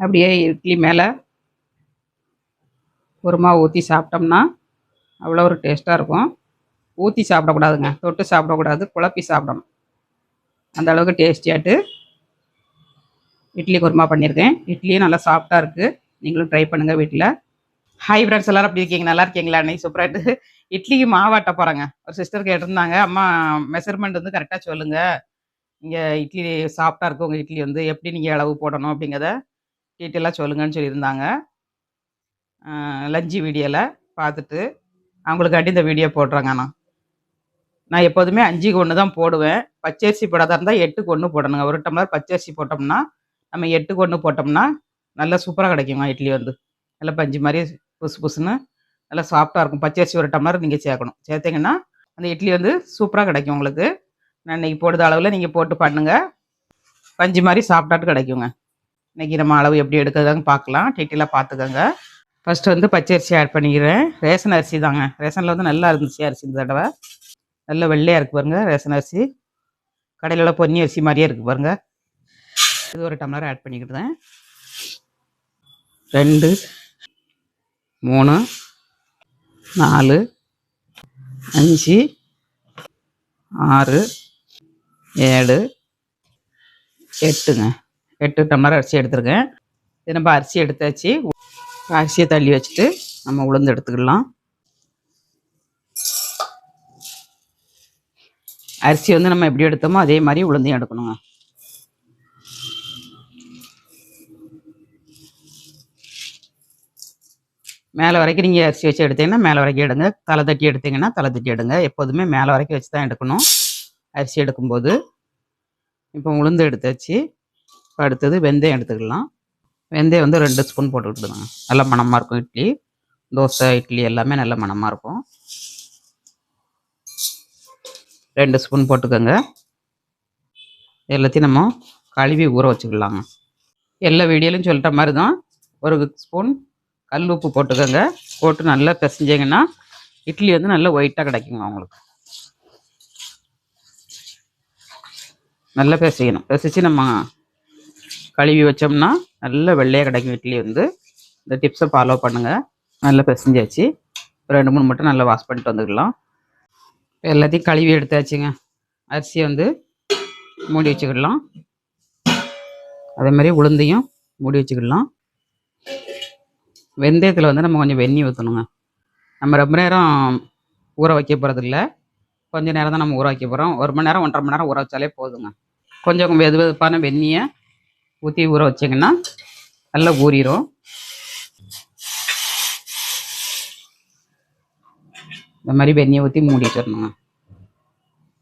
அப்படியே இட்லி மேலே குருமா ஊற்றி சாப்பிட்டோம்னா அவ்வளோ ஒரு டேஸ்ட்டாக இருக்கும். ஊற்றி சாப்பிடக்கூடாதுங்க. தொட்டு சாப்பிடக்கூடாது. குழப்பி சாப்பிடணும். அந்த அளவுக்கு டேஸ்டியாட்டு இட்லி குருமா பண்ணியிருக்கேன். இட்லியும் நல்லா சாஃப்டாக இருக்குது நீங்களும் ட்ரை பண்ணுங்கள் வீட்டில் ஹாய் ஃப்ரெண்ட்ஸ் எல்லோரும் அப்படி இருக்கீங்க? நல்லா இருக்கீங்களா? அன்னைக்கு சூப்பராகிட்டு இட்லிக்கு மாவாட்ட போகிறாங்க ஒரு சிஸ்டர் கேட்டிருந்தாங்க. அம்மா மெஷர்மெண்ட் வந்து கரெக்டாக சொல்லுங்கள் இங்கே இட்லி சாஃப்டாக இருக்கும் உங்கள் இட்லி வந்து எப்படி நீங்கள் அளவு போடணும் அப்படிங்கிறத டீட்டெயிலாக சொல்லுங்கன்னு சொல்லியிருந்தாங்க. லஞ்சி வீடியோவில் பார்த்துட்டு அவங்களுக்காண்டி இந்த வீடியோ போடுறாங்க நான் நான் எப்போதுமே அஞ்சுக்கு ஒன்று தான் போடுவேன். பச்சரிசி போடாத இருந்தால் எட்டுக்கு ஒன்று போடணுங்க. ஒரு டம்ளர் பச்சரிசி போட்டோம்னா நம்ம எட்டுக்கு ஒன்று போட்டோம்னா நல்லா சூப்பராக கிடைக்குங்க இட்லி வந்து. நல்லா பஞ்சு மாதிரி புசு புசுன்னு நல்லா சாஃப்டாக இருக்கும். பச்சரிசி ஒரு டம்ளர் நீங்கள் சேர்க்கணும். சேர்த்தீங்கன்னா அந்த இட்லி வந்து சூப்பராக கிடைக்கும் உங்களுக்கு. நான் இன்னைக்கு போடுற அளவில் நீங்கள் போட்டு பண்ணுங்கள் பஞ்சு மாதிரி சாப்பிட்டாட்டு கிடைக்குங்க. இன்னைக்கு நம்ம அளவு எப்படி எடுக்கிறதாங்க பார்க்கலாம். டீட்டெயிலாக பார்த்துக்கோங்க. ஃபஸ்ட்டு வந்து பச்சரிசி ஆட் பண்ணிக்கிறேன். ரேஷன் அரிசி தாங்க. ரேஷனில் வந்து நல்லா இருந்துச்சு அரிசி இந்த தடவை. நல்ல வெள்ளையாக இருக்குது பாருங்கள் ரேஷன் அரிசி. கடையில் உள்ள பொன்னி அரிசி மாதிரியே இருக்கு பாருங்கள் இது ஒரு டம்ளர் ஆட் பண்ணிக்கிட்டேன் ரெண்டு மூணு நாலு அஞ்சு ஆறு ஏழு எட்டுங்க. எட்டு டம்ளர் அரிசி எடுத்திருக்கேன். இது நம்ம அரிசி எடுத்தாச்சு. அரிசியை தள்ளி வச்சுட்டு நம்ம உளுந்து எடுத்துக்கலாம் அரிசி வந்து நம்ம எப்படி எடுத்தோமோ அதே மாதிரி உளுந்தையும் எடுக்கணுங்க. மேலே வரைக்கும் நீங்கள் அரிசி வச்சு எடுத்தீங்கன்னா மேலே வரைக்கும் எடுங்க. தலை தட்டி எடுத்தீங்கன்னா தலை தட்டி எடுங்க. எப்போதுமே மேலே வரைக்கும் வச்சு தான் எடுக்கணும். அரிசி எடுக்கும்போது. இப்போ உளுந்து எடுத்தாச்சு. இப்போ அடுத்தது வெந்தயம் எடுத்துக்கலாம். வெந்தயம் வந்து ரெண்டு ஸ்பூன் போட்டுக்கிட்டுதுங்க. நல்ல மணமாக இருக்கும் இட்லி. தோசை இட்லி எல்லாமே நல்ல மணமாக இருக்கும். ரெண்டு ஸ்பூன் போட்டுக்கோங்க. எல்லாத்தையும் நம்ம கழுவி ஊற வச்சுக்கலாங்க. எல்லா வீடியோலையும் சொல்கிற மாதிரி தான் ஒரு ஸ்பூன் கல் உப்பு போட்டுக்கோங்க. போட்டு நல்லா பிசைஞ்சிங்கன்னா இட்லி வந்து நல்லா ஒயிட்டாக கிடைக்குங்க அவங்களுக்கு. நல்லா பிசையணும். பிசைச்சு நம்ம கழுவி வச்சோம்னா நல்ல வெள்ளையாக கிடைக்கும் இட்லி வந்து. இந்த டிப்ஸை ஃபாலோ பண்ணுங்கள் நல்லா பிசைஞ்சாச்சு. ஒரு ரெண்டு மூணு மட்டும் நல்லா வாஷ் பண்ணிட்டு வந்துக்கலாம். எல்லாத்தையும் கழுவி எடுத்தாச்சுங்க. அரிசியை வந்து மூடி வச்சுக்கிடலாம் அதே மாதிரி உளுந்தையும் மூடி வச்சுக்கிடலாம் வெந்தயத்தில் வந்து நம்ம கொஞ்சம் வெந்நி ஊற்றணுங்க நம்ம ரொம்ப நேரம் ஊற வைக்க போகிறதில்ல கொஞ்சம் நேரம் தான் நம்ம ஊற வைக்க போகிறோம் ஒரு மணி நேரம் ஒன்றரை மணி நேரம் ஊற வச்சாலே போதுங்க. கொஞ்சம் வெது வெதுப்பான வெந்நியை ஊற்றி ஊற வச்சிங்கன்னா நல்லா ஊறிடும் இந்த மாதிரி வெந்நியை ஊற்றி மூடி வச்சிடணுங்க.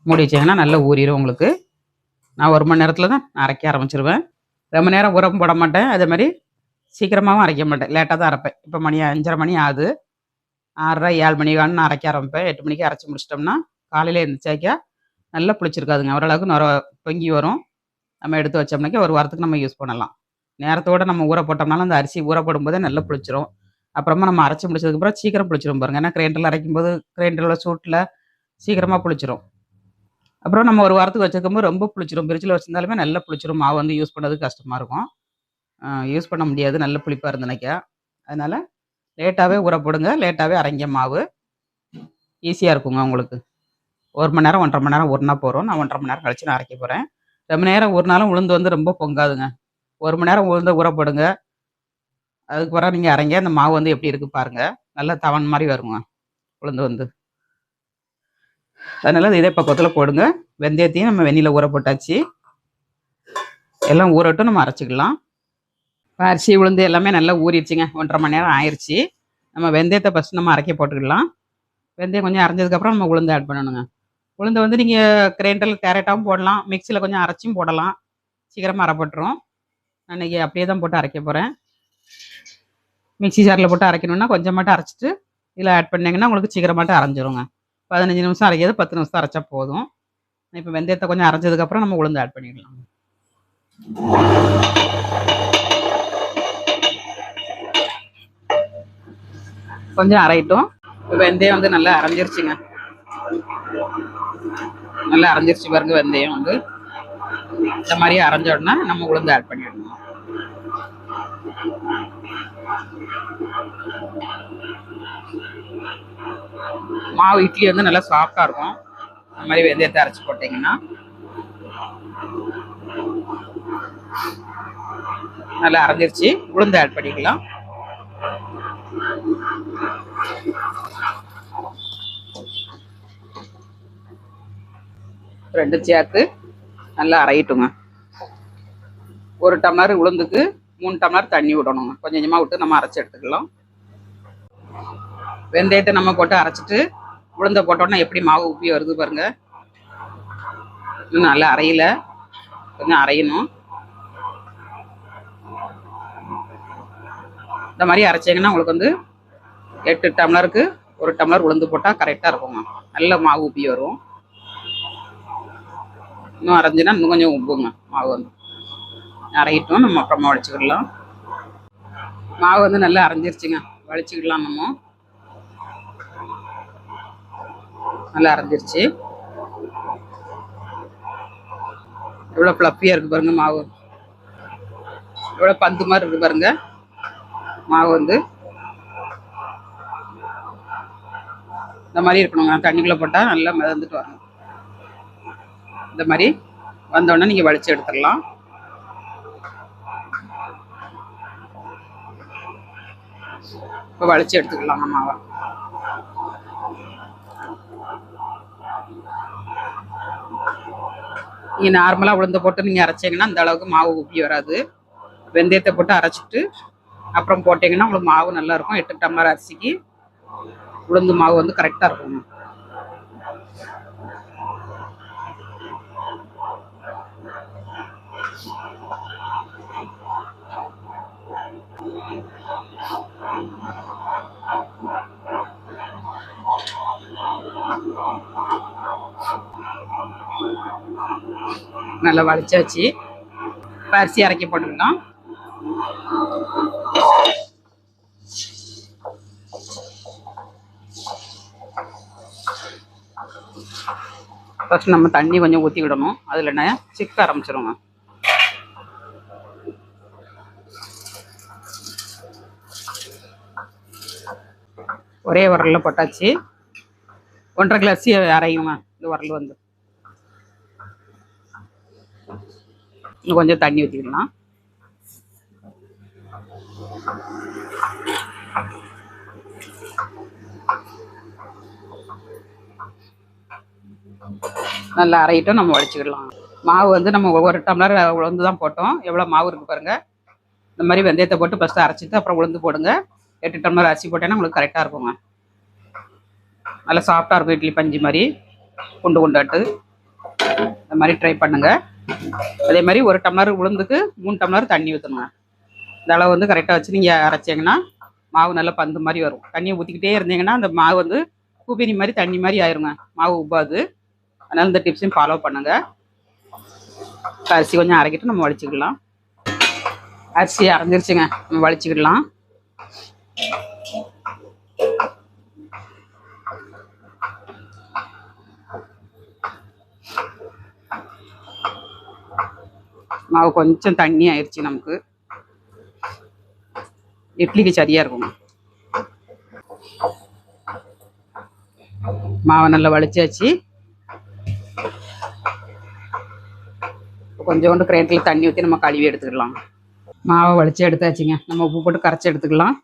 மூடி வச்சிங்கன்னா நல்லா ஊறிடும் உங்களுக்கு. நான் ஒரு மணி நேரத்தில் தான் நான் அரைக்க ஆரம்பிச்சிருவேன். ரொம்ப நேரம் உரம் போட மாட்டேன். அதே மாதிரி சீக்கிரமாகவும் அரைக்க மாட்டேன். லேட்டாக தான் அரைப்பேன். இப்போ மணி அஞ்சரை மணி ஆகுது. ஆறரை ஏழு மணி நான் அரைக்க ஆரம்பிப்பேன். எட்டு மணிக்கு அரைச்சி முடிச்சிட்டோம்னா காலையில் எழுந்திரிச்சாக்கா நல்லா புளிச்சிருக்காதுங்க. ஓரளவுக்கு நொர பொங்கி வரும். நம்ம எடுத்து வச்சோம்னாக்கா ஒரு வாரத்துக்கு நம்ம யூஸ் பண்ணலாம். நேரத்தோட நம்ம ஊற போட்டோம்னாலும் அந்த அரிசி ஊற போடும்போதே நல்லா புளிச்சிரும். அப்புறமா நம்ம அரைச்சி முடிச்சதுக்கப்புறம் சீக்கிரம் புளிச்சிரும் பாருங்கள் ஏன்னா கிரைண்டரில் அரைக்கும் போது கிரைண்டரில் சூட்டில் சீக்கிரமாக புளிச்சிரும். அப்புறம் நம்ம ஒரு வாரத்துக்கு வச்சிருக்கும்போது ரொம்ப புளிச்சிரும். பிரிட்ஜில் வச்சிருந்தாலுமே நல்லா புளிச்சிரும். மாவு வந்து யூஸ் பண்ணுறது கஷ்டமாக இருக்கும். யூஸ் பண்ண முடியாது. நல்ல புளிப்பாக இருந்தனாக்கா அதனால் லேட்டாகவே ஊற போடுங்க. லேட்டாகவே அரைங்க மாவு. ஈஸியாக இருக்குங்க உங்களுக்கு. ஒரு மணி நேரம் ஒன்றரை மணி நேரம் ஊறினா போகிறோம் நான் ஒன்றரை மணி நேரம் கழிச்சு நான் அரைக்க போகிறேன் ரொம்ப நேரம் ஒரு நாளும் உளுந்து வந்து ரொம்ப பொங்காதுங்க. ஒரு மணி நேரம் உளுந்த ஊற போடுங்க. அதுக்கு பிறகு நீங்கள் அரைங்க. அந்த மாவு வந்து எப்படி இருக்குது பாருங்கள் நல்லா தவன் மாதிரி வருங்க. உளுந்து வந்து. அதனால் இதே பக்கத்தில் போடுங்க. வெந்தயத்தையும் நம்ம வெந்நில ஊற போட்டாச்சு. எல்லாம் ஊறட்டும். நம்ம அரைச்சிக்கலாம். அரிசி உளுந்து எல்லாமே நல்லா ஊறிடுச்சுங்க. ஒன்றரை மணி நேரம் ஆயிடுச்சு நம்ம வெந்தயத்தை ஃபஸ்ட் நம்ம அரைக்க போட்டுக்கலாம். வெந்தயம் கொஞ்சம் அரைஞ்சதுக்கப்புறம் நம்ம உளுந்து ஆட் பண்ணணுங்க. உளுந்தை வந்து நீங்கள் கிரைண்டரில் கேரட்டாகவும் போடலாம். மிக்சியில் கொஞ்சம் அரைச்சியும் போடலாம். சீக்கிரமாக அரைப்பட்டுரும். நான் இன்றைக்கி அப்படியே தான் போட்டு அரைக்க போகிறேன் மிக்சி ஜாரில் போட்டு அரைக்கணுன்னா கொஞ்சம் மட்டும் அரைச்சிட்டு இதில் ஆட் பண்ணிங்கன்னா உங்களுக்கு சீக்கிரமாட்டும் அரைஞ்சிருங்க. பதினஞ்சு நிமிஷம் அரைக்கிறது பத்து நிமிஷம் அரைச்சா போதும். இப்போ வெந்தயத்தை கொஞ்சம் அரைஞ்சதுக்கப்புறம் நம்ம உளுந்து ஆட் பண்ணிடலாம். கொஞ்சம் அரைட்டும் இப்போ வெந்தயம் வந்து நல்லா அரைஞ்சிருச்சுங்க. நல்லா அரைஞ்சிருச்சு பிறகு வெந்தயம் வந்து. இந்த மாதிரி அரைஞ்ச உடனே நம்ம உளுந்து ஆட் பண்ணிடணும். மாவு இட்லி வந்து நல்லா சாஃப்டாக இருக்கும். அந்த மாதிரி வெந்தயத்தை அரைச்சி போட்டிங்கன்னா. நல்லா அரைஞ்சிருச்சு. உளுந்து ஆட் பண்ணிக்கலாம். ரெண்டு சேர்த்து நல்லா அரையட்டுங்க. ஒரு டம்ளர் உளுந்துக்கு மூணு டம்ளர் தண்ணி விடணுங்க. கொஞ்சம் கொஞ்சமாக விட்டு நம்ம அரைச்சி எடுத்துக்கலாம். வெந்தயத்தை நம்ம போட்டு அரைச்சிட்டு உளுந்த போட்டோன்னா எப்படி மாவு உப்பி வருது பாருங்க. இன்னும் நல்லா அரையில. கொஞ்சம் அரையணும். இந்த மாதிரி அரைச்சிங்கன்னா உங்களுக்கு வந்து எட்டு டம்ளருக்கு ஒரு டம்ளர் உளுந்து போட்டால் கரெக்டாக இருக்குங்க. நல்ல மாவு உப்பி வரும். இன்னும் அரைஞ்சினா இன்னும் கொஞ்சம் உப்புங்க. மாவு வந்து. அரையிட்டோம் நம்ம அப்புறமா வடிச்சுக்கிடலாம் மாவு வந்து நல்லா அரைஞ்சிருச்சுங்க. வலிச்சுக்கிடலாம் நம்ம. நல்லா அரைஞ்சிருச்சு. எவ்வளோ ஃப்ளப்பியாக இருக்குது பாருங்க மாவு. எவ்வளோ பந்து மாதிரி இருக்குது பாருங்க. மாவு வந்து. இந்த மாதிரி இருக்கணுங்க. தண்ணிக்குள்ளே போட்டால் நல்லா மிதந்துட்டு வரணும். இந்த மாதிரி வந்தோடனே நீங்கள் வலிச்சு எடுத்துடலாம். இப்போ வலிச்சு எடுத்துக்கலாம் மாவை. நீங்கள் நார்மலாக உளுந்து போட்டு நீங்கள் அரைச்சிங்கன்னா அந்த அளவுக்கு மாவு உப்பி வராது. வெந்தயத்தை போட்டு அரைச்சிட்டு அப்புறம் போட்டிங்கன்னா உங்களுக்கு மாவு நல்லா இருக்கும். எட்டு டம்ளர் அரிசிக்கு உளுந்து மாவு வந்து கரெக்டாக இருக்கும். நல்லா வலிச்சாச்சு இப்ப அரிசி இறக்கி போட்டுக்கலாம் ஃபஸ்ட் நம்ம தண்ணி கொஞ்சம் ஊற்றி விடணும். அதில் என்ன சிக்க ஆரம்பிச்சிருங்க ஒரே உரலில் போட்டாச்சு. ஒன்றரை கிளாஸ் அரையுங்க இந்த உரல் வந்து. கொஞ்சம் தண்ணி ஊற்றிக்கலாம் நல்லா அரையிட்டும் நம்ம வடிச்சுக்கிடலாம் மாவு வந்து நம்ம ஒவ்வொரு டம்ளர் உளுந்து தான் போட்டோம். எவ்வளோ மாவு இருக்குது பாருங்கள் இந்த மாதிரி வெந்தயத்தை போட்டு ஃபஸ்ட்டு அரைச்சிட்டு அப்புறம் உளுந்து போடுங்க. எட்டு டம்ளர் அரிசி போட்டேன்னா உங்களுக்கு கரெக்டாக இருக்குங்க. நல்லா சாஃப்டாக இருக்கும் இட்லி பஞ்சு மாதிரி. குண்டு குண்டாட்டு. இந்த மாதிரி ட்ரை பண்ணுங்கள் அதே மாதிரி ஒரு டம்ளர் உளுந்துக்கு மூணு டம்ளர் தண்ணி ஊற்றணுங்க இந்த அளவு வந்து கரெக்டாக வச்சு நீங்கள் அரைச்சிங்கன்னா மாவு நல்லா பந்து மாதிரி வரும். தண்ணியை ஊற்றிக்கிட்டே இருந்தீங்கன்னா அந்த மாவு வந்து கூப்பினி மாதிரி தண்ணி மாதிரி ஆயிருங்க. மாவு உப்பாது அதனால் இந்த டிப்ஸையும் ஃபாலோ பண்ணுங்கள் அரிசி கொஞ்சம் அரைக்கிட்டு நம்ம வலிச்சுக்கலாம் அரிசி அரைஞ்சிருச்சுங்க. நம்ம வலிச்சுக்கிடலாம் மாவு கொஞ்சம் தண்ணி ஆயிடுச்சு நமக்கு. இட்லிக்கு சரியா இருக்கும்? மாவை நல்லா வலிச்சாச்சு. கொஞ்சோண்டு கிரேட்டில் தண்ணி ஊற்றி நம்ம கழுவி எடுத்துக்கலாம். மாவை வலிச்சு எடுத்தாச்சுங்க. நம்ம உப்பு போட்டு கரைச்சி எடுத்துக்கலாம்.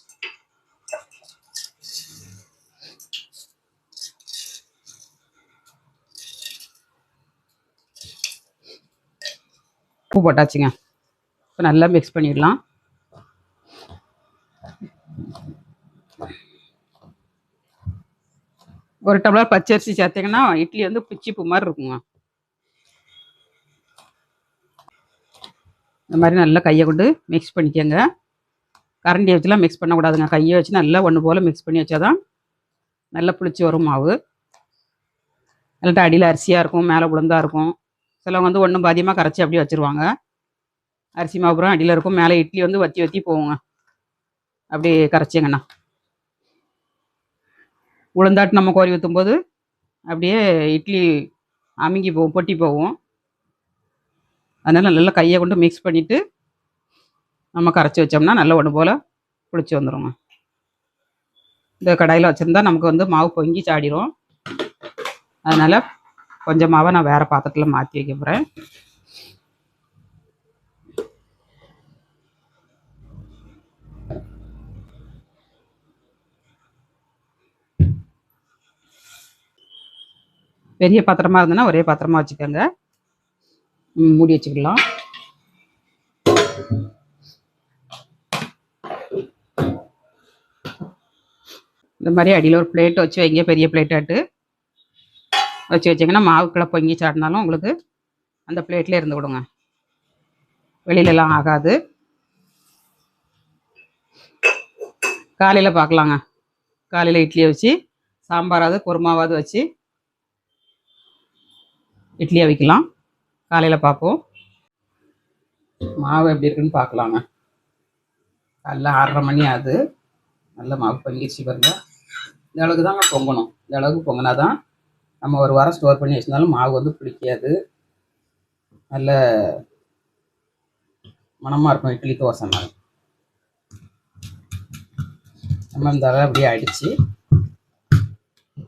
உப்பு போட்டாச்சுங்க. இப்போ நல்லா மிக்ஸ் பண்ணிடலாம். ஒரு டம்ளர் பச்சரிசி சேர்த்தீங்கன்னா இட்லி வந்து பிச்சிப்பு மாதிரி இருக்குங்க. இந்த மாதிரி நல்லா கையை கொண்டு மிக்ஸ் பண்ணிக்கோங்க. கரண்டியை வச்சுலாம் மிக்ஸ் பண்ணக்கூடாதுங்க. கையை வச்சு நல்லா ஒன்று போல் மிக்ஸ் பண்ணி வச்சாதான் நல்லா புளிச்சு வரும் மாவு. நல்லா அடியில் அரிசியாக இருக்கும் மேலே உளுந்தாக இருக்கும். சிலவங்க வந்து ஒன்றும் பாதியமாக கரைச்சி அப்படியே வச்சுருவாங்க. அரிசி மாவுப்புறம் அடியில் இருக்கும். மேலே இட்லி வந்து வத்தி வத்தி போகுங்க. அப்படி கரைச்சிங்கண்ணா. உளுந்தாட்டு நம்ம கோரி ஊற்றும்போது அப்படியே இட்லி அமுங்கி போகும் பொட்டி போகும். அதனால் நல்லா கையை கொண்டு மிக்ஸ் பண்ணிவிட்டு நம்ம கரைச்சி வச்சோம்னா நல்ல ஒன்று போல் புளிச்சு வந்துடுங்க இந்த கடாயில் வச்சுருந்தா நமக்கு வந்து மாவு பொங்கி சாடிரும். அதனால் கொஞ்சம் நான் வேறு பாத்திரத்தில் மாற்றி வைக்க போகிறேன் பெரிய பாத்திரமா இருந்ததுன்னா ஒரே பாத்திரமா வச்சுக்கோங்க. மூடி வச்சுக்கலாம். இந்த மாதிரி அடியில் ஒரு பிளேட் வச்சு வைங்க பெரிய பிளேட்டாட்டு வச்சு வச்சிங்கன்னா மாவுக்குள்ளே பொங்கி சாட்டினாலும் உங்களுக்கு அந்த பிளேட்லேயே இருந்து விடுங்க. வெளியிலலாம் ஆகாது. காலையில் பார்க்கலாங்க காலையில் இட்லியை வச்சு சாம்பாராவது குருமாவாவது வச்சு இட்லியை வைக்கலாம். காலையில் பார்ப்போம் மாவு எப்படி இருக்குன்னு பார்க்கலாங்க காலைல ஆறரை மணி ஆகுது. நல்ல மாவு பொங்கிடுச்சு பாருங்க. இந்த அளவுக்கு தாங்க பொங்கணும். இந்த அளவுக்கு பொங்கினா தான் நம்ம ஒரு வாரம் ஸ்டோர் பண்ணி வச்சிருந்தாலும் மாவு வந்து பிடிக்காது. நல்ல மணமாக இருக்கும் இட்லி தோசைனால் நம்ம இந்த அளவு அப்படியே அடித்து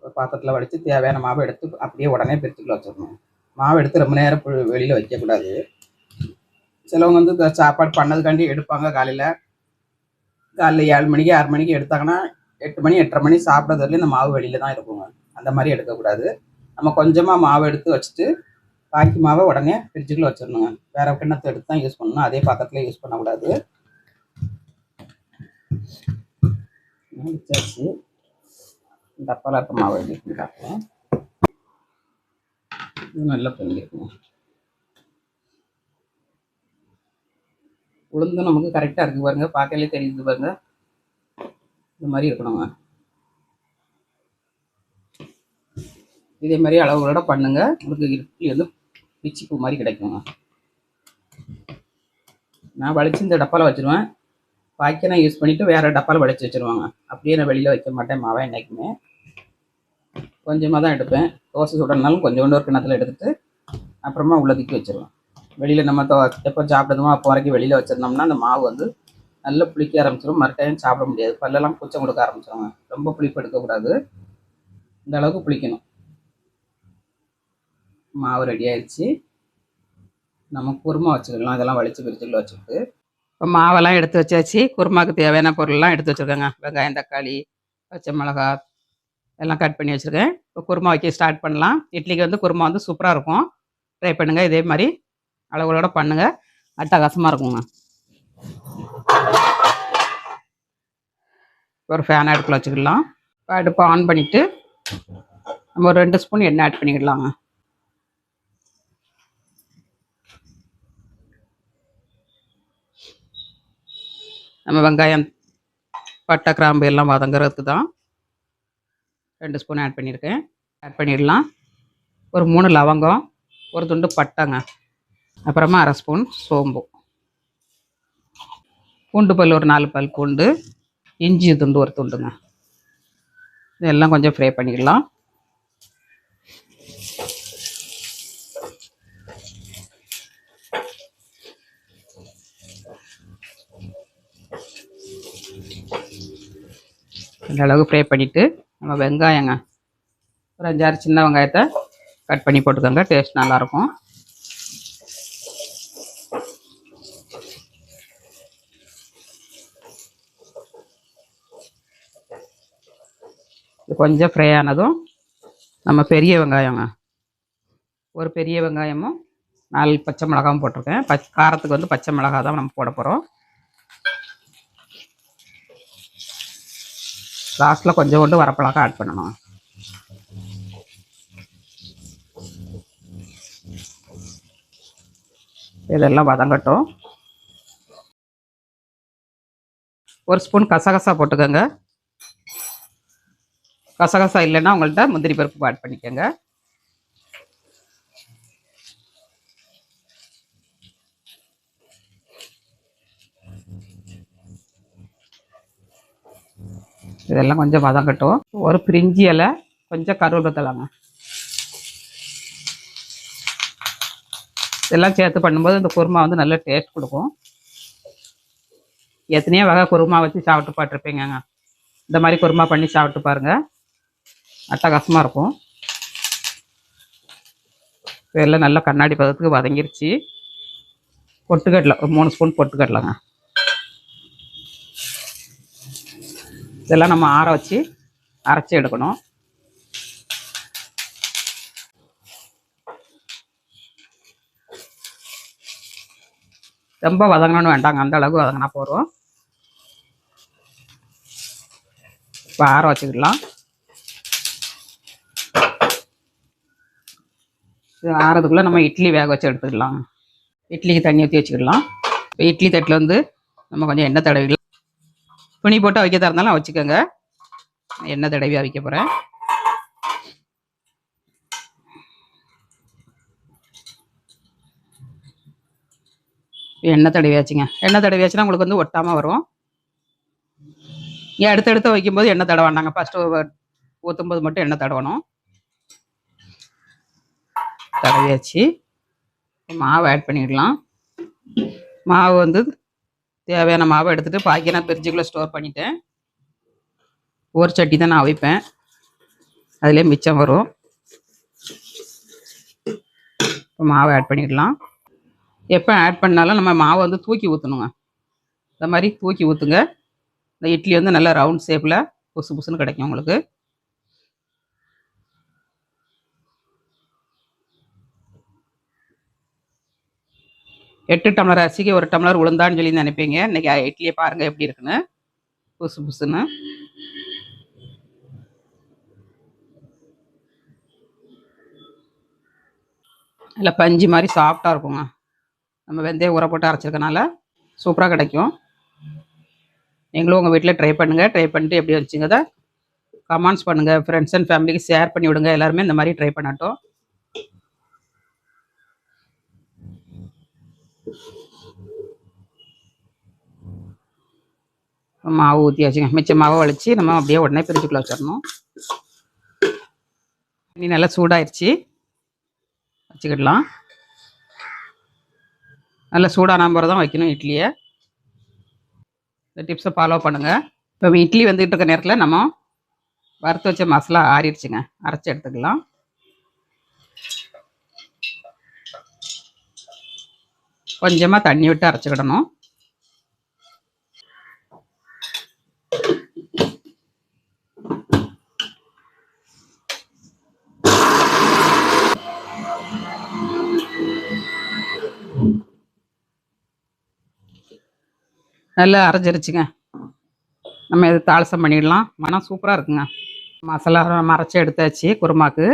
ஒரு பாத்திரத்தில் வடித்து தேவையான மாவை எடுத்து அப்படியே உடனே பெருத்துக்குள்ள வச்சிடணும். மாவு எடுத்து ரொம்ப நேரம் வெளியில் வைக்கக்கூடாது. சிலவங்க வந்து சாப்பாடு பண்ணதுக்காண்டி எடுப்பாங்க காலையில். காலையில் ஏழு மணிக்கு ஆறு மணிக்கு எடுத்தாங்கன்னா எட்டு மணி எட்டரை மணி சாப்பிட்றது வரையிலும் இந்த மாவு வெளியில தான் இருக்குங்க. அந்த மாதிரி எடுக்கக்கூடாது. நம்ம கொஞ்சமாக மாவு எடுத்து வச்சுட்டு பாக்கி மாவை உடனே ஃப்ரிட்ஜுக்குள்ள வச்சிடணுங்க. வேற கிண்ணத்தை எடுத்து தான் யூஸ் பண்ணணும். அதே பாத்திரத்துல யூஸ் பண்ணக்கூடாது. வச்சாச்சு டப்பால இருக்க மாவு எப்படி காட்டுறேன் இது நல்லா பொங்கிருக்குங்க உளுந்து நமக்கு கரெக்டாக இருக்கு பாருங்க. பார்க்கலே தெரியுது பாருங்க. இந்த மாதிரி இருக்கணுங்க. இதே மாதிரி அளவுகளோட பண்ணுங்க. உங்களுக்கு இட்லி வந்து பிச்சிப்பூ மாதிரி கிடைக்குங்க. நான் வலிச்சு இந்த டப்பாவில் வச்சிருவேன். பாக்கி நான் யூஸ் பண்ணிட்டு வேறு டப்பாவில் வலிச்சு வச்சிருவாங்க. அப்படியே நான் வெளியில் வைக்க மாட்டேன். மாவை என்றைக்குமே கொஞ்சமாக தான் எடுப்பேன். தோசை சுடனாலும் கொஞ்சோண்டு ஒரு கிணத்துல எடுத்துட்டு அப்புறமா உள்ளதுக்கு வச்சுருவேன். வெளியில் நம்ம தோ எப்போ சாப்பிடுதோமோ அப்போ வரைக்கும் வெளியில் வச்சிருந்தோம்னா அந்த மாவு வந்து நல்லா புளிக்க ஆரம்பிச்சிடும் மறுடையும் சாப்பிட முடியாது. பல்லெல்லாம் பூச்சம் கொடுக்க ஆரம்பிச்சிடுங்க ரொம்ப புளிப்பு எடுக்கக்கூடாது. இந்த அளவுக்கு புளிக்கணும். மாவு ரெடி ஆயிடுச்சு. நம்ம குருமா வச்சுக்கலாம் இதெல்லாம் வலிச்சு பிரிச்சுள்ள வச்சுக்கிட்டு இப்போ மாவெல்லாம் எடுத்து வச்சாச்சு. குருமாவுக்கு தேவையான பொருள்லாம் எடுத்து வச்சுருக்கேங்க. வெங்காயம் தக்காளி பச்சை மிளகா எல்லாம் கட் பண்ணி வச்சுருக்கேன். இப்போ குருமா வைக்க ஸ்டார்ட் பண்ணலாம். இட்லிக்கு வந்து குருமா வந்து சூப்பராக இருக்கும். ட்ரை பண்ணுங்கள் இதே மாதிரி அளவுகளோட பண்ணுங்கள் அட்டகாசமாக இருக்குங்க. ஒரு ஃபேன் அடுப்பில் வச்சுக்கலாம். இப்போ அடுப்பை ஆன் பண்ணிவிட்டு நம்ம ஒரு ரெண்டு ஸ்பூன் எண்ணெய் ஆட் பண்ணிக்கிடலாங்க நம்ம வெங்காயம் பட்டை கிராம்பு எல்லாம் வதங்குறதுக்கு தான் ரெண்டு ஸ்பூன் ஆட் பண்ணியிருக்கேன். ஆட் பண்ணிடலாம். ஒரு மூணு லவங்கம் ஒரு துண்டு பட்டைங்க அப்புறமா அரை ஸ்பூன் சோம்பு. பூண்டு பல் ஒரு நாலு பல் பூண்டு இஞ்சி துண்டு ஒரு துண்டுங்க. இதெல்லாம் கொஞ்சம் ஃப்ரை பண்ணிடலாம். இந்த அளவுக்கு ஃப்ரை பண்ணிவிட்டு நம்ம வெங்காயங்க. ஒரு அஞ்சாறு சின்ன வெங்காயத்தை கட் பண்ணி போட்டுக்கோங்க. டேஸ்ட் நல்லாயிருக்கும். இது கொஞ்சம் ஃப்ரை ஆனதும் நம்ம பெரிய வெங்காயங்க. ஒரு பெரிய வெங்காயமும் நாலு பச்சை மிளகாவும் போட்டிருக்கேன். பச் காரத்துக்கு வந்து பச்சை மிளகா தான் நம்ம போட போகிறோம் லாஸ்ட்டில் கொஞ்சம் கொண்டு வரப்பழக்கம் ஆட் பண்ணணும். இதெல்லாம் வதங்கட்டும். ஒரு ஸ்பூன் கசகசா போட்டுக்கோங்க. கசகசா இல்லைன்னா உங்கள்கிட்ட முந்திரி பருப்பு ஆட் பண்ணிக்கோங்க. இதெல்லாம் கொஞ்சம் வதங்கட்டும். ஒரு பிரிஞ்சி இலை கொஞ்சம் கருவேப்பிலை இதெல்லாம் சேர்த்து பண்ணும்போது இந்த குருமா வந்து நல்ல டேஸ்ட் கொடுக்கும். எத்தனையோ வகை குருமா வச்சு சாப்பிட்டு பார்த்துருப்பீங்கங்க. இந்த மாதிரி குருமா பண்ணி சாப்பிட்டு பாருங்கள் அட்டகாசமாக இருக்கும். இதெல்லாம் நல்லா கண்ணாடி பதத்துக்கு வதங்கிருச்சு. பொட்டுக்கடலை ஒரு மூணு ஸ்பூன் பொட்டுக்கடலைங்க. இதெல்லாம் நம்ம ஆற வச்சு அரைச்சி எடுக்கணும். ரொம்ப வதங்கணும்னு வேண்டாங்க. அந்த அளவுக்கு வதங்கினா போதும். இப்போ ஆற வச்சுக்கலாம் இது ஆறதுக்குள்ளே நம்ம இட்லி வேக வச்சு எடுத்துக்கலாம். இட்லிக்கு தண்ணி ஊற்றி வச்சுக்கலாம் இப்போ இட்லி தட்டில் வந்து நம்ம கொஞ்சம் எண்ணெய் தடவிக்கலாம். துணி போட்டு அவிக்க இருந்தாலும் வச்சுக்கோங்க. எண்ணெய் தடவி அவிக்க போகிறேன் எண்ணெய் தடவியாச்சுங்க. எண்ணெய் தடவியாச்சுன்னா உங்களுக்கு வந்து ஒட்டாமல் வரும். ஏன் அடுத்தடுத்து வைக்கும்போது எண்ணெய் தட வேண்டாங்க. ஃபஸ்ட்டு ஊற்றும்போது மட்டும் எண்ணெய் தடவணும். தடவியாச்சு. மாவு ஆட் பண்ணிடலாம். மாவு வந்து தேவையான மாவை எடுத்துகிட்டு பாக்கி நான் ஃப்ரிட்ஜுக்குள்ளே ஸ்டோர் பண்ணிட்டேன். ஒரு சட்டி தான் நான் அவிப்பேன். அதிலே மிச்சம் வரும். இப்போ மாவை ஆட் பண்ணிடலாம். எப்போ ஆட் பண்ணாலும் நம்ம மாவை வந்து தூக்கி ஊற்றணுங்க இந்த மாதிரி தூக்கி ஊற்றுங்க இந்த இட்லி வந்து நல்லா ரவுண்ட் ஷேப்பில் புசு புசுன்னு கிடைக்கும் உங்களுக்கு. எட்டு டம்ளர் அரிசிக்கு ஒரு டம்ளர் உளுந்தான்னு சொல்லி நினைப்பீங்க. இன்னைக்கு இட்லியை பாருங்கள் எப்படி இருக்குன்னு. புசு புசுன்னு. இல்லை பஞ்சு மாதிரி சாஃப்டாக இருக்குங்க. நம்ம வெந்தயம் ஊற போட்டு அரைச்சிருக்கனால சூப்பராக கிடைக்கும். நீங்களும் உங்கள் வீட்டில் ட்ரை பண்ணுங்கள் ட்ரை பண்ணிட்டு எப்படி வச்சுங்கத கமெண்ட்ஸ் பண்ணுங்கள் ஃப்ரெண்ட்ஸ் அண்ட் ஃபேமிலிக்கு ஷேர் பண்ணி விடுங்க. எல்லாருமே இந்த மாதிரி ட்ரை பண்ணட்டும். மாவு ஊற்றியாச்சுங்க மிச்ச மாவை வலிச்சு நம்ம அப்படியே உடனே பிரிச்சுக்குள்ள வச்சிடணும். தண்ணி நல்லா சூடாயிருச்சு. வச்சுக்கிடலாம். நல்லா சூடான பிறகு தான் வைக்கணும் இட்லியை. இந்த டிப்ஸை ஃபாலோ பண்ணுங்கள் இப்போ இட்லி வந்துக்கிட்டு இருக்க நேரத்தில் நம்ம வறுத்து வச்ச மசாலா ஆறிடுச்சுங்க. அரைச்சி எடுத்துக்கலாம். கொஞ்சமாக தண்ணி விட்டு அரைச்சிக்கிடணும். நல்லா அரைஞ்சிருச்சுங்க நம்ம இது தாளசம் பண்ணிடலாம். மனம் சூப்பராக இருக்குங்க. மசாலா நம்ம அரைச்சி எடுத்தாச்சு. குருமாக்கு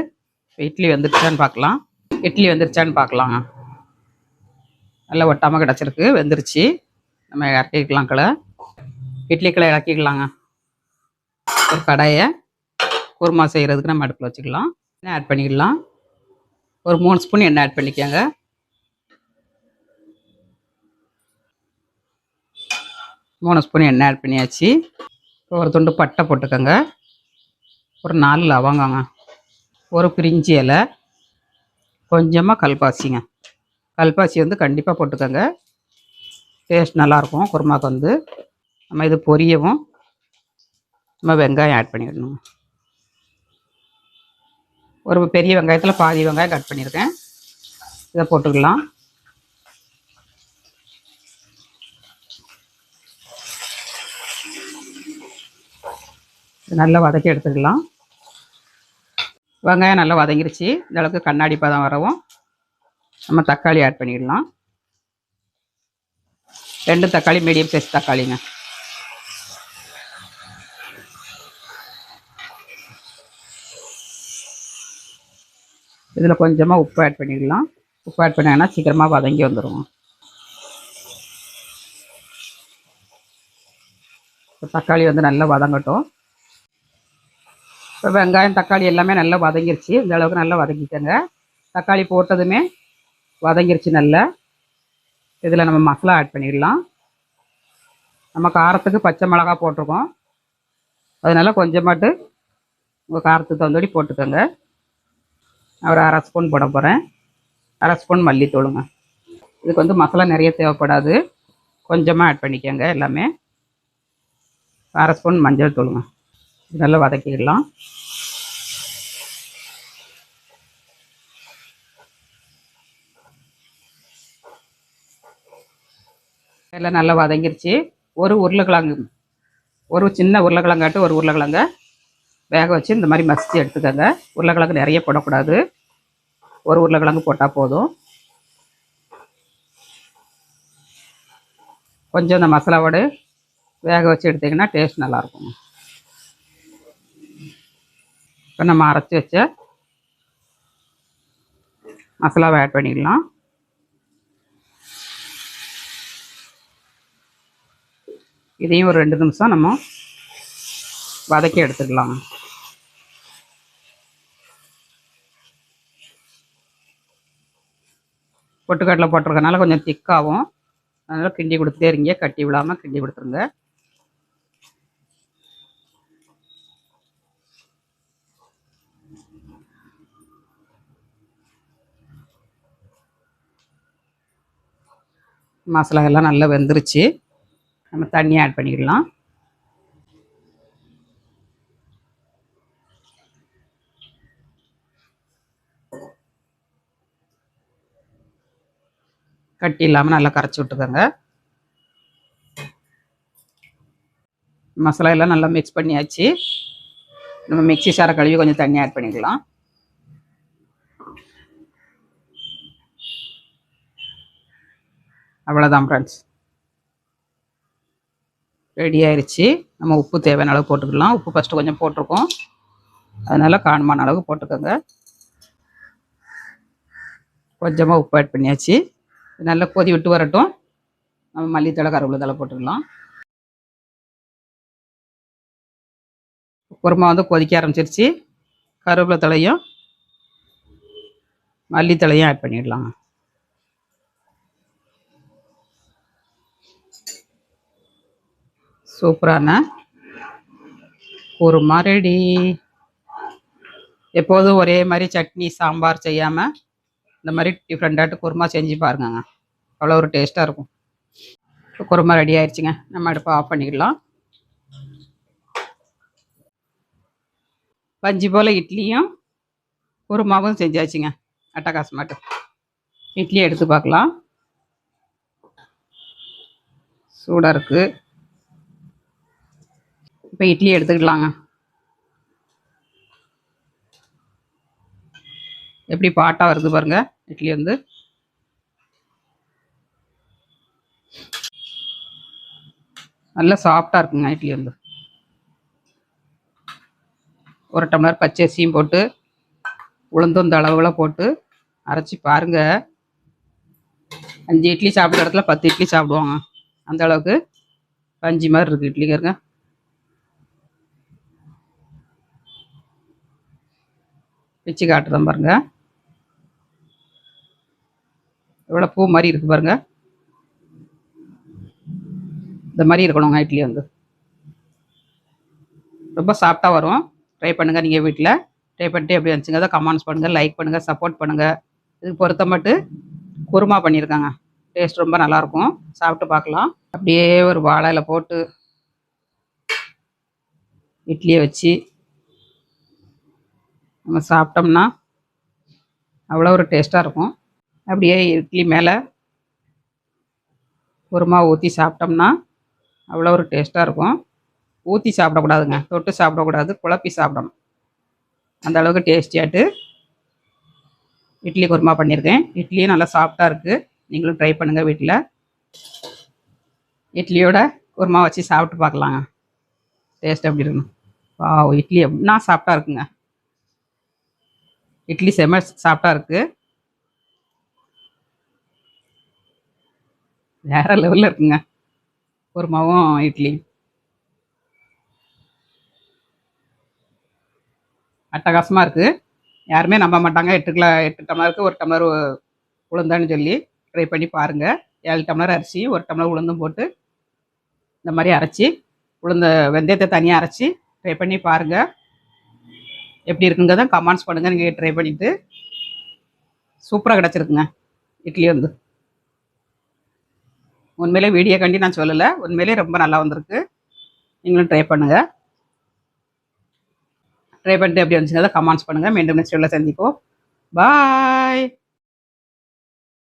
இட்லி வந்துருச்சான்னு பார்க்கலாம். இட்லி வந்துருச்சான்னு பார்க்கலாங்க. நல்லா ஒட்டாமல் கிடச்சிருக்கு. வெந்துருச்சு. நம்ம இறக்கிக்கலாம் கிளை இட்லி கிளை இறக்கிக்கலாங்க. ஒரு கடாயை குருமா செய்கிறதுக்கு நம்ம அடுப்பில் வச்சுக்கலாம். எண்ணெய் ஆட் பண்ணிக்கலாம். ஒரு மூணு ஸ்பூன் எண்ணெய் ஆட் பண்ணிக்கோங்க. மூணு ஸ்பூன் எண்ணெய் ஆட் பண்ணியாச்சு? ஒரு துண்டு பட்டை போட்டுக்கோங்க. ஒரு நாலு லவங்கங்க. ஒரு பிரிஞ்சி இலை. கொஞ்சமாக கல்பாசிங்க. கல்பாசி வந்து கண்டிப்பாக போட்டுக்கோங்க. டேஸ்ட் நல்லாயிருக்கும் குருமாக்கு வந்து. நம்ம இது பொரியவும் நம்ம வெங்காயம் ஆட் பண்ணிடணும் ஒரு பெரிய வெங்காயத்தில் பாதி வெங்காயம் கட் பண்ணியிருக்கேன். இதை போட்டுக்கலாம். நல்லா வதக்கி எடுத்துக்கலாம். வெங்காயம் நல்லா வதங்கிருச்சு. இந்தளவுக்கு கண்ணாடி பதம் வரவும் நம்ம தக்காளி ஆட் பண்ணிடலாம். ரெண்டு தக்காளி மீடியம் சைஸ் தக்காளிங்க. இதில் கொஞ்சமாக உப்பு ஆட் பண்ணிடலாம். உப்பு ஆட் பண்ணாங்கன்னா சீக்கிரமாக வதங்கி வந்துடும் தக்காளி வந்து நல்லா வதங்கட்டும். இப்போ வெங்காயம் தக்காளி எல்லாமே நல்லா வதங்கிருச்சு. இந்த அளவுக்கு நல்லா வதங்கிக்கோங்க. தக்காளி போட்டதுமே வதங்கிருச்சு நல்லா. இதில் நம்ம மசாலா ஆட் பண்ணிடலாம். நம்ம காரத்துக்கு பச்சை மிளகா போட்டிருக்கோம். அதனால கொஞ்சமாட்டு உங்கள் காரத்துக்கு தகுந்தபடி போட்டுக்கோங்க. நான் ஒரு அரை ஸ்பூன் போட போகிறேன் அரை ஸ்பூன் மல்லித்தூளுங்க. இதுக்கு வந்து மசாலா நிறைய தேவைப்படாது. கொஞ்சமாக ஆட் பண்ணிக்கோங்க எல்லாமே. அரை ஸ்பூன் மஞ்சள் தூளுங்க. நல்லா வதக்கிடலாம். எல்லாம் நல்லா வதங்கிருச்சு. ஒரு உருளைக்கிழங்கு ஒரு சின்ன உருளைக்கிழங்காட்டு ஒரு உருளைக்கிழங்க வேக வச்சு இந்த மாதிரி மசித்து எடுத்துக்கோங்க. உருளைக்கிழங்கு நிறைய போடக்கூடாது. ஒரு உருளைக்கிழங்கு போட்டால் போதும். கொஞ்சம் இந்த மசாலாவோடு வேக வச்சு எடுத்திங்கன்னா டேஸ்ட் நல்லாயிருக்கும். இப்போ நம்ம அரைச்சி வச்ச மசாலாவை ஆட் பண்ணிடலாம் இதையும் ஒரு ரெண்டு நிமிஷம் நம்ம வதக்கி எடுத்துக்கலாம். பொட்டுக்கடலை போட்டிருக்கனால கொஞ்சம் திக்காகும் அதனால் கிண்டி கொடுத்துட்டே இருங்க. கட்டி விடாமல் கிண்டி கொடுத்துருங்க. மசாலா எல்லாம் நல்லா வெந்துருச்சு. நம்ம தண்ணி ஆட் பண்ணிக்கலாம் கட்டி இல்லாமல் நல்லா கரைச்சி விட்டுக்கோங்க. மசாலா எல்லாம் நல்லா மிக்ஸ் பண்ணியாச்சு. நம்ம மிக்ஸி சாரை கழுவி கொஞ்சம் தண்ணி ஆட் பண்ணிக்கலாம் அவ்வளோதான் ஃப்ரெண்ட்ஸ் ரெடி ஆயிடுச்சு நம்ம உப்பு தேவையான அளவு போட்டுக்கலாம். உப்பு ஃபஸ்ட்டு கொஞ்சம் போட்டிருக்கோம். அதனால் காணுமான அளவு போட்டுக்கோங்க. கொஞ்சமாக உப்பு ஆட் பண்ணியாச்சு. நல்லா கொதி விட்டு வரட்டும். நம்ம மல்லித்தலை கருவேப்பிலை தலை போட்டுக்கலாம். குருமா வந்து கொதிக்க ஆரம்பிச்சிருச்சு. கருவேப்பிலை தலையும் மல்லித்தலையும் ஆட் பண்ணிடலாம். சூப்பரான ஒரு ரெடி எப்போதும் ஒரே மாதிரி சட்னி சாம்பார் செய்யாமல் இந்த மாதிரி டிஃப்ரெண்ட்டாட்டு குருமா செஞ்சு பாருங்கங்க. அவ்வளோ ஒரு டேஸ்ட்டாக இருக்கும். இப்போ குருமா ரெடி ஆயிடுச்சுங்க நம்ம அடுப்பை ஆஃப் பண்ணிக்கலாம் பஞ்சு போல் இட்லியும் குருமாவும் செஞ்சாச்சுங்க. அட்டகாசமாட்டு. இட்லி எடுத்து பார்க்கலாம். சூடாக இருக்குது இப்போ இட்லி எடுத்துக்கலாங்க. எப்படி பாட்டாக வருது பாருங்க இட்லி வந்து. நல்லா சாஃப்டாக இருக்குங்க இட்லி வந்து. ஒரு டம்ளர் பச்சரிசியும் போட்டு உளுந்தும் இந்த போட்டு அரைச்சி பாருங்க. அஞ்சு இட்லி சாப்பிட்ற இடத்துல பத்து இட்லி சாப்பிடுவாங்க. அந்த அளவுக்கு பஞ்சு மாதிரி இருக்குது இட்லிங்க பிச்சு காட்டுறேன் பாருங்க. எவ்வளோ பூ மாதிரி இருக்குது பாருங்க. இந்த மாதிரி இருக்கணுங்க இட்லி வந்து. ரொம்ப சாஃப்டாக வரும். ட்ரை பண்ணுங்கள் நீங்கள் வீட்டில் ட்ரை பண்ணிட்டு எப்படி வந்துச்சுங்க அதை கமெண்ட்ஸ் பண்ணுங்கள் லைக் பண்ணுங்கள் சப்போர்ட் பண்ணுங்கள் இதுக்கு பொறுத்த மட்டும் குருமா பண்ணியிருக்காங்க. டேஸ்ட் ரொம்ப நல்லாயிருக்கும் சாப்பிட்டு பார்க்கலாம். அப்படியே ஒரு வாழையில் போட்டு இட்லியை வச்சு நம்ம சாப்பிட்டோம்னா அவ்வளோ ஒரு டேஸ்ட்டாக இருக்கும். அப்படியே இட்லி மேலே குருமா ஊற்றி சாப்பிட்டோம்னா அவ்வளோ ஒரு டேஸ்ட்டாக இருக்கும். ஊற்றி சாப்பிடக்கூடாதுங்க. தொட்டு சாப்பிடக்கூடாது. குழப்பி சாப்பிடணும். அந்த அளவுக்கு டேஸ்டியாட்டு இட்லி குருமா பண்ணியிருக்கேன். இட்லியும் நல்லா சாஃப்டாக இருக்குது நீங்களும் ட்ரை பண்ணுங்கள் வீட்டில் இட்லியோட குருமா வச்சு சாப்பிட்டு பார்க்கலாங்க. டேஸ்ட் எப்படி இருக்கணும் வா இட்லி எப்படின்னா சாஃப்டாக இருக்குங்க. இட்லி செம சாஃப்டாக இருக்குது வேற லெவலில் இருக்குங்க. குருமாவும் இட்லி. அட்டகாசமாக இருக்குது யாருமே நம்ப மாட்டாங்க. எட்டு கிலோ எட்டு டம்ளருக்கு ஒரு டம்ளர் உளுந்தான்னு சொல்லி ட்ரை பண்ணி பாருங்கள் ஏழு டம்ளர் அரிசி ஒரு டம்ளர் உளுந்தும் போட்டு இந்த மாதிரி அரைச்சி உளுந்த வெந்தயத்தை தனியாக அரைச்சி ட்ரை பண்ணி பாருங்கள் எப்படி இருக்குங்கிறத கமெண்ட்ஸ் பண்ணுங்கள் நீங்கள் ட்ரை பண்ணிவிட்டு சூப்பராக கிடச்சிருக்குங்க. இட்லி வந்து. உண்மையிலே வீடியோ கண்டி நான் சொல்லலை. உண்மையிலே ரொம்ப நல்லா வந்திருக்கு. நீங்களும் ட்ரை பண்ணுங்கள் ட்ரை பண்ணிட்டு எப்படி வந்துச்சுங்க கமெண்ட்ஸ் பண்ணுங்கள் மீண்டும் நெக்ஸ்ட் சந்திப்போம். பாய்